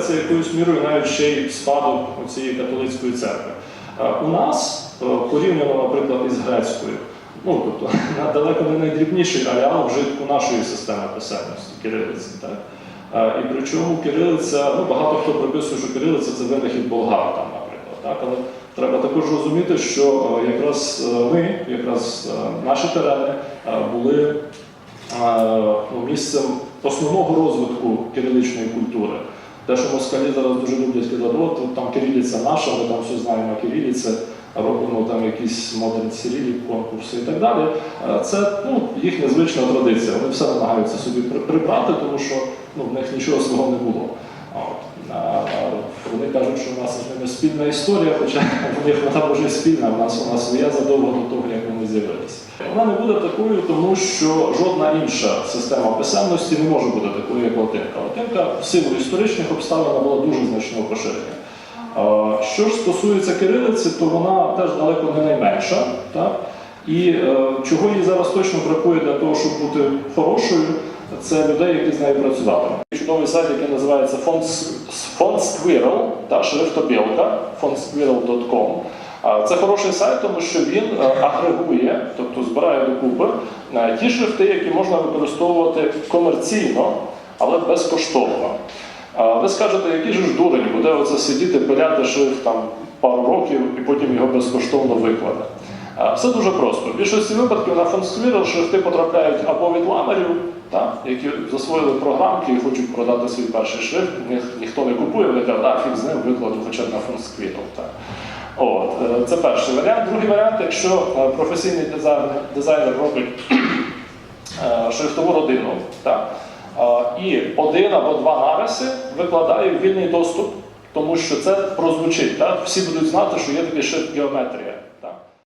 це якоюсь мірою навіть ще й спадок цієї католицької церкви. Е, У нас е, порівняно, наприклад, із грецькою, ну тобто далеко не найдрібніший ареал вжитку нашої системи писемності кирилиці. Так? Е, І причому кирилиця, ну багато хто приписує, що кирилиця це винахід болгар, там, наприклад. Так? Але треба також розуміти, що якраз ми, якраз наші терени були ну, місцем основного розвитку кириличної культури. Те, що москалі зараз дуже люблять казати, от там кирилиця наша, ми там все знаємо кирилиці, робимо там якісь модерні сірілі, конкурси і так далі. Е, Це ну, їхня звична традиція. Вони все намагаються собі прибрати, тому що ну, в них нічого свого не було. От. Вони кажуть, що у нас з ними спільна історія, хоча в них вона вже спільна, у нас вона своя задовго до того, як вони з'явилися. Вона не буде такою, тому що жодна інша система писемності не може бути такою, як латинка. Латинка в силу історичних обставин була дуже значного поширення. Що ж стосується кирилиці, то вона теж далеко не найменша. Так? І е, чого їй зараз точно бракує для того, щоб бути хорошою, це людей, які з нею працюватимуть. Чудовий сайт, який називається Font, Squirrel, та шрифтобілка, fontsquirrel.com. Це хороший сайт, тому що він е, агрегує, тобто збирає докупи е, ті шрифти, які можна використовувати комерційно, але безкоштовно. Ви скажете, який же ж дурень буде оце сидіти, пиляти шрифт там пару років і потім його безкоштовно викладе. Все дуже просто. В більшості випадків на фондсквірл шрифти потрапляють або від ламерів, так, які засвоїли програмки і хочуть продати свій перший шрифт. Них ніхто не купує, вони кажуть, а фіг з ним викладу хоча б на фондсквірл. Так. От, е, це перший варіант. Другий варіант, якщо е, професійний дизайнер, дизайнер робить е, шрифтову родину, так, і один або два нариси викладає в вільний доступ, тому що це прозвучить. Так? Всі будуть знати, що є такий шрифт геометрія.